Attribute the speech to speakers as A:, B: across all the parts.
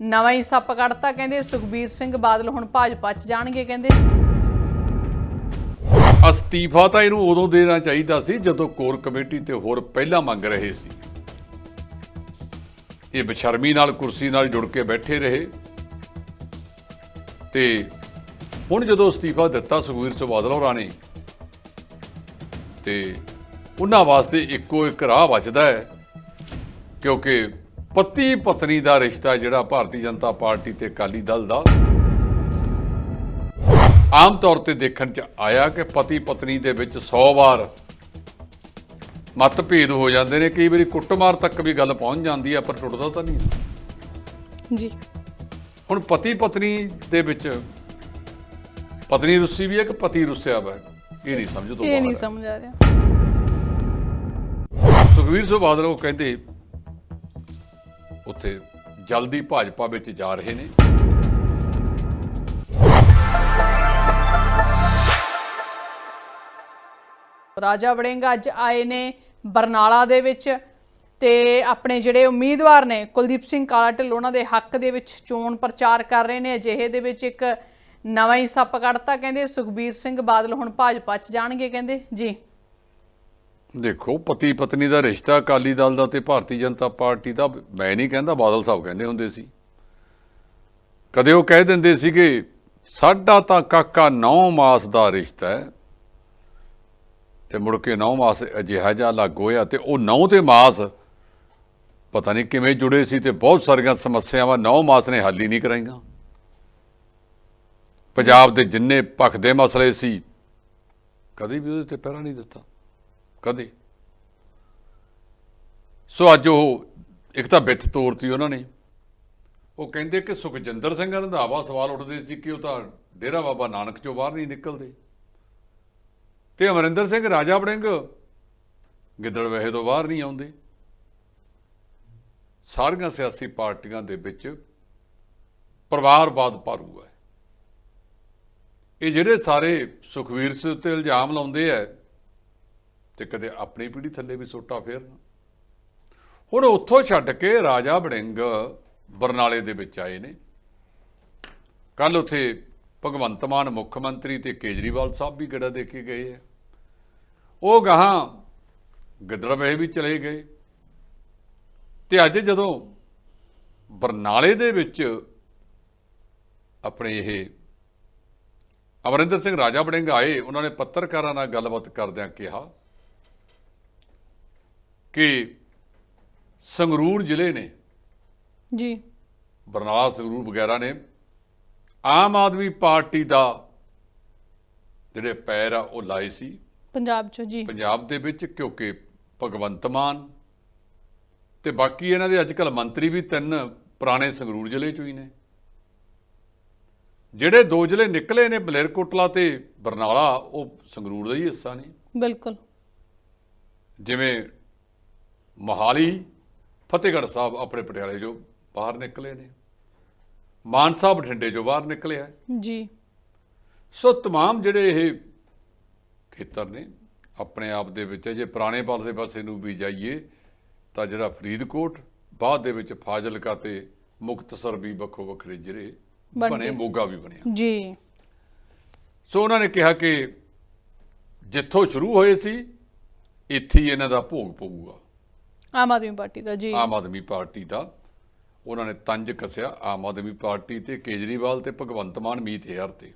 A: ਨਵਾਂ ਹੀ ਸੱਪ ਕੱਢਤਾ, ਕਹਿੰਦੇ ਸੁਖਬੀਰ ਸਿੰਘ ਬਾਦਲ ਹੁਣ ਭਾਜਪਾ ਚ ਜਾਣਗੇ, ਕਹਿੰਦੇ।
B: ਅਸਤੀਫਾ ਤਾਂ ਇਹਨੂੰ ਉਦੋਂ ਦੇਣਾ ਚਾਹੀਦਾ ਸੀ, ਜਦੋਂ ਕੋਰ ਕਮੇਟੀ ਤੇ ਹੋਰ ਪਹਿਲਾਂ ਮੰਗ ਰਹੇ ਸੀ। ਇਹ ਬਸ਼ਰਮੀ ਨਾਲ, ਕੁਰਸੀ ਨਾਲ ਜੁੜ ਕੇ ਬੈਠੇ ਰਹੇ। ਤੇ ਹੁਣ ਜਦੋਂ ਅਸਤੀਫਾ ਦਿੱਤਾ ਸੁਖਬੀਰ ਸਿੰਘ ਬਾਦਲ ਹੋਰਾਂ ਨੇ, ਤੇ ਉਹਨਾਂ ਵਾਸਤੇ ਇੱਕੋ ਇੱਕ ਰਾਹ ਬਚਦਾ ਹੈ, ਕਿਉਂਕਿ ਪਤੀ ਪਤਨੀ ਦਾ ਰਿਸ਼ਤਾ ਜਿਹੜਾ ਭਾਰਤੀ ਜਨਤਾ ਪਾਰਟੀ ਤੇ ਅਕਾਲੀ ਦਲ ਦਾ ਆਮ ਤੌਰ ਤੇ ਦੇਖਣ ਚ ਆਇਆ ਕਿ ਪਤੀ ਪਤਨੀ ਦੇ ਵਿੱਚ 100 ਵਾਰ ਮਤਭੇਦ ਹੋ ਜਾਂਦੇ ਨੇ। ਕਈ ਵਾਰੀ ਕੁੱਟਮਾਰ ਤੱਕ ਵੀ ਗੱਲ ਪਹੁੰਚ ਜਾਂਦੀ ਹੈ ਪਰ ਟੁੱਟਦਾ ਤਾਂ ਨਹੀਂ।
A: ਜੀ।
B: ਹੁਣ ਪਤੀ ਪਤਨੀ ਦੇ ਵਿੱਚ ਪਤਨੀ ਰੁੱਸੀ ਵੀ ਹੈ ਕਿ ਪਤੀ ਰੁੱਸਿਆ ਵਾ? ਇਹ ਨਹੀਂ ਸਮਝ ਤੋਂ
A: ਇਹ ਨਹੀਂ
B: ਬਾਹਰ।
A: ਸਮਝ ਆ ਰਿਹਾ।
B: ਸੁਖਵੀਰ ਸਿੰਘ ਬਾਦਲ ਉਹ ਕਹਿੰਦੇ ਉੱਥੇ ਜਲਦੀ ਭਾਜਪਾ ਵਿੱਚ ਜਾ ਰਹੇ ਨੇ।
A: ਰਾਜਾ ਵੜਿੰਗ ਅੱਜ ਆਏ ਨੇ ਬਰਨਾਲਾ ਦੇ ਵਿੱਚ ਤੇ ਆਪਣੇ ਜਿਹੜੇ ਉਮੀਦਵਾਰ ਨੇ, ਕੁਲਦੀਪ ਸਿੰਘ ਕਾਲਾ ਢਿੱਲੋਂ ਉਹਨਾਂ ਦੇ ਹੱਕ ਦੇ ਵਿੱਚ ਚੋਣ ਪ੍ਰਚਾਰ ਕਰ ਰਹੇ ਨੇ। ਅਜਿਹੇ ਦੇ ਵਿੱਚ ਇੱਕ ਨਵਾਂ ਹੀ ਸੱਪ ਕੱਢਤਾ, ਕਹਿੰਦੇ ਸੁਖਬੀਰ ਸਿੰਘ ਬਾਦਲ ਹੁਣ ਭਾਜਪਾ ਚ ਜਾਣਗੇ, ਕਹਿੰਦੇ। ਜੀ।
B: ਦੇਖੋ, ਪਤੀ ਪਤਨੀ ਦਾ ਰਿਸ਼ਤਾ ਅਕਾਲੀ ਦਲ ਦਾ ਤੇ ਭਾਰਤੀ ਜਨਤਾ ਪਾਰਟੀ ਦਾ, ਮੈਂ ਨਹੀਂ ਕਹਿੰਦਾ ਬਾਦਲ ਸਾਹਿਬ ਕਹਿੰਦੇ ਹੁੰਦੇ ਸੀ। ਕਦੇ ਉਹ ਕਹਿ ਦਿੰਦੇ ਸੀਗੇ, ਸਾਡਾ ਤਾਂ ਕਾਕਾ 9 ਮਾਸ ਦਾ ਰਿਸ਼ਤਾ ਹੈ। ਤੇ ਮੁੜ ਕੇ 9 ਮਾਸ ਅਜਿਹਾ ਜਿਹਾ ਲੱਗ ਹੋਇਆ ਤੇ ਉਹ 9 ਤੇ ਮਾਸ ਪਤਾ ਨਹੀਂ ਕਿਵੇਂ ਜੁੜੇ ਸੀ ਤੇ ਬਹੁਤ ਸਾਰੀਆਂ ਸਮੱਸਿਆਵਾਂ 9 ਮਾਸ ਨੇ ਹੱਲ ਹੀ ਨਹੀਂ ਕਰਾਈਆਂ। ਪੰਜਾਬ ਦੇ ਜਿੰਨੇ ਭਖਦੇ ਮਸਲੇ ਸੀ, ਕਦੇ ਵੀ ਉਹਦੇ ਤੇ ਪਹਿਰਾ ਨਹੀਂ ਦਿੱਤਾ। ਕਦੇ? ਸੋ ਅੱਜ ਉਹ, ਇੱਕ ਤਾਂ ਵਿੱਥ ਤੋੜਤੀ ਉਹਨਾਂ ਨੇ। ਉਹ ਕਹਿੰਦੇ ਕਿ ਸੁਖਜਿੰਦਰ ਸਿੰਘ ਰੰਧਾਵਾ ਸਵਾਲ ਉੱਠਦੇ ਸੀ ਕਿ ਉਹ ਤਾਂ ਡੇਰਾ ਬਾਬਾ ਨਾਨਕ ਚੋਂ ਬਾਹਰ ਨਹੀਂ ਨਿਕਲਦੇ। ਤੇ ਅਮਰਿੰਦਰ ਸਿੰਘ ਰਾਜਾ ਵੜਿੰਗ ਗਿੱਦੜ ਵਹਿ ਤੋਂ ਬਾਹਰ ਨਹੀਂ ਆਉਂਦੇ। ਸਾਰੀਆਂ ਸਿਆਸੀ ਪਾਰਟੀਆਂ ਦੇ ਵਿੱਚ ਪਰਿਵਾਰਵਾਦ ਭਾਰੂ ਹੈ। ਇਹ ਜਿਹੜੇ ਸਾਰੇ ਸੁਖਵੀਰ ਸਿੰਘ ਉੱਤੇ ਇਲਜ਼ਾਮ ਲਾਉਂਦੇ ਆ ਤੇ ਕਦੇ ਆਪਣੀ ਪੀੜੀ ਥੱਲੇ ਵੀ ਸੋਟਾ ਫੇਰਨ। ਹੁਣ ਉੱਥੋਂ ਛੱਡ ਕੇ ਰਾਜਾ ਵੜਿੰਗ ਬਰਨਾਲੇ ਦੇ ਵਿੱਚ ਆਏ ਨੇ। ਕੱਲ ਉੱਥੇ ਭਗਵੰਤ ਮਾਨ ਮੁੱਖ ਮੰਤਰੀ ਤੇ ਕੇਜਰੀਵਾਲ ਸਾਹਿਬ ਵੀ ਗੜਾ ਦੇ ਕੇ ਗਏ ਆ। ਉਹ ਗਾਹਾਂ ਗਿੱਦੜਵੇ ਵੀ ਚਲੇ ਗਏ। ਤੇ ਅੱਜ ਜਦੋਂ ਬਰਨਾਲੇ ਦੇ ਵਿੱਚ ਆਪਣੇ ਇਹ ਅਮਰਿੰਦਰ ਸਿੰਘ ਰਾਜਾ ਵੜਿੰਗ ਆਏ, ਉਹਨਾਂ ਨੇ ਪੱਤਰਕਾਰਾਂ ਨਾਲ ਗੱਲਬਾਤ ਕਰਦਿਆਂ ਕਿਹਾ ਕਿ ਸੰਗਰੂਰ ਜ਼ਿਲ੍ਹੇ ਨੇ
A: ਜੀ।
B: ਬਰਨਾਲਾ ਸੰਗਰੂਰ ਵਗੈਰਾ ਨੇ ਆਮ ਆਦਮੀ ਪਾਰਟੀ ਦਾ ਜਿਹੜੇ ਪੈਰ ਆ ਉਹ ਲਾਏ ਸੀ।
A: ਪੰਜਾਬ ਚ ਜੀ।
B: ਪੰਜਾਬ ਦੇ ਵਿੱਚ ਕਿਉਂਕਿ ਭਗਵੰਤ ਮਾਨ ਤੇ ਬਾਕੀ ਇਹਨਾਂ ਦੇ ਅੱਜਕੱਲ ਮੰਤਰੀ ਵੀ ਤਿੰਨ ਪੁਰਾਣੇ ਸੰਗਰੂਰ ਜ਼ਿਲ੍ਹੇ ਚੋਂ ਹੀ ਨੇ। ਜਿਹੜੇ ਦੋ ਜ਼ਿਲ੍ਹੇ ਨਿਕਲੇ ਨੇ ਬਲੇਰਕੋਟਲਾ ਤੇ ਬਰਨਾਲਾ ਉਹ ਸੰਗਰੂਰ ਦਾ ਹੀ ਹਿੱਸਾ ਨੇ।
A: ਬਿਲਕੁਲ।
B: ਜਿਵੇਂ ਮੋਹਾਲੀ ਫਤਿਹਗੜ੍ਹ ਸਾਹਿਬ ਆਪਣੇ ਪਟਿਆਲੇ ਜੋ ਬਾਹਰ ਨਿਕਲੇ ਨੇ ਮਾਨਸਾ ਬਠਿੰਡੇ ਜੋ ਬਾਹਰ ਨਿਕਲਿਆ
A: ਜੀ
B: ਸੋ तमाम ਜਿਹੜੇ ਇਹ ਖੇਤਰ ਨੇ ਆਪਣੇ ਆਪ ਦੇ ਵਿੱਚ ਜੇ ਪੁਰਾਣੇ ਪਾਸੇ ਪਾਸੇ ਨੂੰ ਵੀ ਜਾਈਏ ਤਾਂ ਜਿਹੜਾ ਫਰੀਦਕੋਟ ਬਾਅਦ ਦੇ ਵਿੱਚ ਫਾਜ਼ਿਲਕਾ ਤੇ ਮੁਕਤਸਰ ਵੀ ਵੱਖੋ ਵੱਖਰੇ ਜ਼ਿਲ੍ਹੇ
A: ਬਣ
B: ਬਣੇ
A: ਗਏ।
B: ਮੋਗਾ ਵੀ ਬਣਿਆ
A: ਜੀ
B: ਸੋ ਉਹਨਾਂ ਨੇ ਕਿਹਾ ਕਿ ਜਿੱਥੋਂ ਸ਼ੁਰੂ ਹੋਏ ਸੀ ਇੱਥੇ ਹੀ ਇਹਨਾਂ ਦਾ ਭੋਗ ਪਊਗਾ
A: ਆਮ ਆਦਮੀ ਪਾਰਟੀ ਦਾ, ਜੀ।
B: ਆਮ ਆਦਮੀ ਪਾਰਟੀ ਦਾ। ਉਹਨਾਂ ਨੇ ਤੰਜ ਕੱਸਿਆ ਆਮ ਆਦਮੀ ਪਾਰਟੀ ਤੇ, ਕੇਜਰੀਵਾਲ ਤੇ, ਭਗਵੰਤ ਮਾਨ, ਮੀਤ ਹੇਅਰ ਤੇ।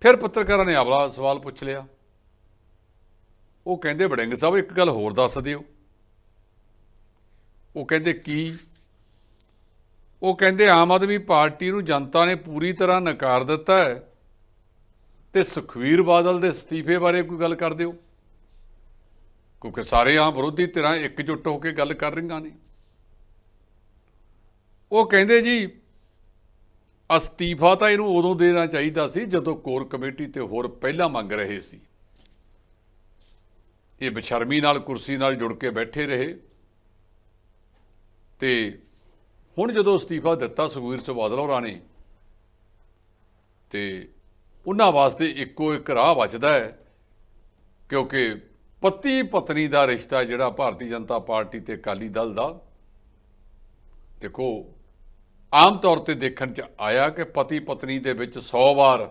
B: ਫਿਰ ਪੱਤਰਕਾਰਾਂ ਨੇ ਆਪਣਾ ਸਵਾਲ ਪੁੱਛ ਲਿਆ। ਉਹ ਕਹਿੰਦੇ, ਵੜਿੰਗ ਸਾਹਿਬ, ਇੱਕ ਗੱਲ ਹੋਰ ਦੱਸ ਦਿਓ। ਉਹ ਕਹਿੰਦੇ, ਕੀ? ਉਹ ਕਹਿੰਦੇ, ਆਮ ਆਦਮੀ ਪਾਰਟੀ ਨੂੰ ਜਨਤਾ ਨੇ ਪੂਰੀ ਤਰ੍ਹਾਂ ਨਕਾਰ ਦਿੱਤਾ ਹੈ। ਤੇ ਸੁਖਵੀਰ ਬਾਦਲ ਦੇ ਅਸਤੀਫੇ ਬਾਰੇ ਕੋਈ ਗੱਲ ਕਰ ਦਿਓ। ਕਿਉਂਕਿ ਸਾਰੇ ਆਮ ਵਿਰੋਧੀ ਧਿਰਾਂ ਇਕਜੁੱਟ ਹੋ ਕੇ ਗੱਲ ਕਰ ਰਹੀਆਂ ਨੇ। ਉਹ ਕਹਿੰਦੇ ਜੀ, ਅਸਤੀਫਾ ਤਾਂ ਇਹਨੂੰ ਉਦੋਂ ਦੇਣਾ ਚਾਹੀਦਾ ਸੀ ਜਦੋਂ ਕੋਰ ਕਮੇਟੀ ਤੇ ਹੋਰ ਪਹਿਲਾਂ ਮੰਗ ਰਹੇ ਸੀ। ਇਹ ਬਸ਼ਰਮੀ ਨਾਲ, ਕੁਰਸੀ ਨਾਲ ਜੁੜ ਕੇ ਬੈਠੇ ਰਹੇ। ਤੇ ਹੁਣ ਜਦੋਂ ਅਸਤੀਫਾ ਦਿੱਤਾ ਸੁਖਵੀਰ ਸਿੰਘ ਬਾਦਲ ਹੋਰਾਂ ਨੇ, ਤੇ ਉਹਨਾਂ ਵਾਸਤੇ ਇੱਕੋ ਇੱਕ ਰਾਹ ਬਚਦਾ ਹੈ, ਕਿਉਂਕਿ ਪਤੀ ਪਤਨੀ ਦਾ ਰਿਸ਼ਤਾ ਜਿਹੜਾ ਭਾਰਤੀ ਜਨਤਾ ਪਾਰਟੀ ਤੇ ਅਕਾਲੀ ਦਲ ਦਾ ਦੇਖੋ ਆਮ ਤੌਰ ਤੇ ਦੇਖਣ ਚ ਆਇਆ ਕਿ ਪਤੀ ਪਤਨੀ ਦੇ ਵਿੱਚ 100 ਵਾਰ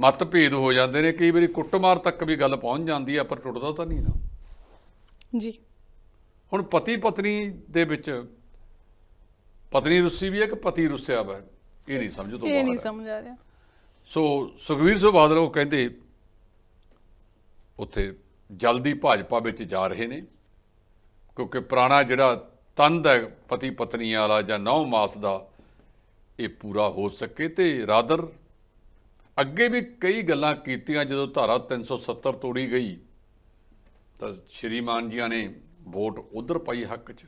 B: ਮਤਭੇਦ ਹੋ ਜਾਂਦੇ ਨੇ ਕਈ ਵਾਰੀ ਕੁੱਟਮਾਰ ਤੱਕ ਵੀ ਗੱਲ ਪਹੁੰਚ ਜਾਂਦੀ ਹੈ ਪਰ ਟੁੱਟਦਾ ਤਾਂ ਨਹੀਂ ਨਾ।
A: ਜੀ।
B: ਹੁਣ ਪਤੀ ਪਤਨੀ ਦੇ ਵਿੱਚ ਪਤਨੀ ਰੁੱਸੀ ਵੀ ਹੈ ਕਿ ਪਤੀ ਰੁੱਸਿਆ ਵਾ? ਇਹ ਨਹੀਂ ਸਮਝ ਤੋਂ
A: ਇਹ
B: ਬਾਹਰ
A: ਨਹੀਂ
B: ਹੈ।
A: ਸਮਝ ਆ ਰਿਹਾ।
B: ਸੋ ਸੁਖਵੀਰ ਸਿੰਘ ਬਾਦਲ ਉਹ ਕਹਿੰਦੇ ਉੱਥੇ ਜਲਦੀ ਭਾਜਪਾ ਵਿੱਚ ਜਾ ਰਹੇ ਨੇ, ਕਿਉਂਕਿ ਪੁਰਾਣਾ ਜਿਹੜਾ ਤੰਦ ਹੈ ਪਤੀ ਪਤਨੀ ਵਾਲਾ ਜਾਂ ਨੌ ਮਾਸ ਦਾ, ਇਹ ਪੂਰਾ ਹੋ ਸਕੇ ਤੇ ਰਾਦਰ ਅੱਗੇ ਵੀ ਕਈ ਗੱਲਾਂ ਕੀਤੀਆਂ, ਜਦੋਂ ਧਾਰਾ 370 ਤੋੜੀ ਗਈ, ਤਾਂ ਸ਼੍ਰੀਮਾਨ ਜੀਆਂ ਨੇ ਵੋਟ ਉਧਰ ਪਾਈ ਹੱਕ 'ਚ।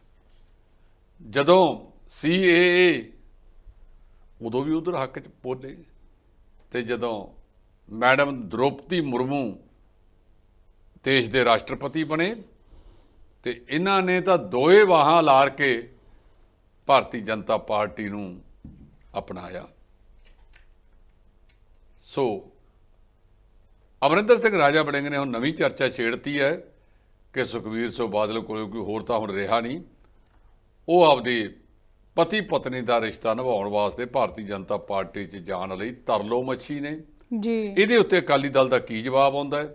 B: ਜਦੋਂ ਸੀਏਏ ਉਦੋਂ ਵੀ ਉਧਰ ਹੱਕ 'ਚ ਬੋਲੇ ਤੇ ਜਦੋਂ ਮੈਡਮ ਦ੍ਰੋਪਦੀ ਮੁਰਮੂ ਦੇਸ਼ ਦੇ ਰਾਸ਼ਟਰਪਤੀ ਬਣੇ ਤੇ ਇਹਨਾਂ ਨੇ ਤਾਂ ਦੋਏ ਵਾਹਾਂ ਲਾਰ ਕੇ ਭਾਰਤੀ ਜਨਤਾ ਪਾਰਟੀ ਨੂੰ ਅਪਣਾਇਆ। ਸੋ ਅਮਰਿੰਦਰ ਸਿੰਘ ਰਾਜਾ ਬੜਿੰਗ ਨੇ ਹੁਣ ਨਵੀਂ ਚਰਚਾ ਛੇੜਤੀ ਹੈ ਕਿ ਸੁਖਵੀਰ ਸਿੰਘ ਬਾਦਲ ਕੋਲ ਕੋਈ ਹੋਰ ਤਾਂ ਹੁਣ ਰਿਹਾ ਨਹੀਂ। ਉਹ ਆਪਦੇ ਪਤੀ ਪਤਨੀ ਦਾ ਰਿਸ਼ਤਾ ਨਿਭਾਉਣ ਵਾਸਤੇ ਭਾਰਤੀ ਜਨਤਾ ਪਾਰਟੀ 'ਚ ਜਾਣ ਲਈ ਤਰਲੋ ਮੱਛੀ ਨੇ।
A: ਜੀ।
B: ਇਹਦੇ ਉੱਤੇ ਅਕਾਲੀ ਦਲ ਦਾ ਕੀ ਜਵਾਬ ਆਉਂਦਾ ਹੈ?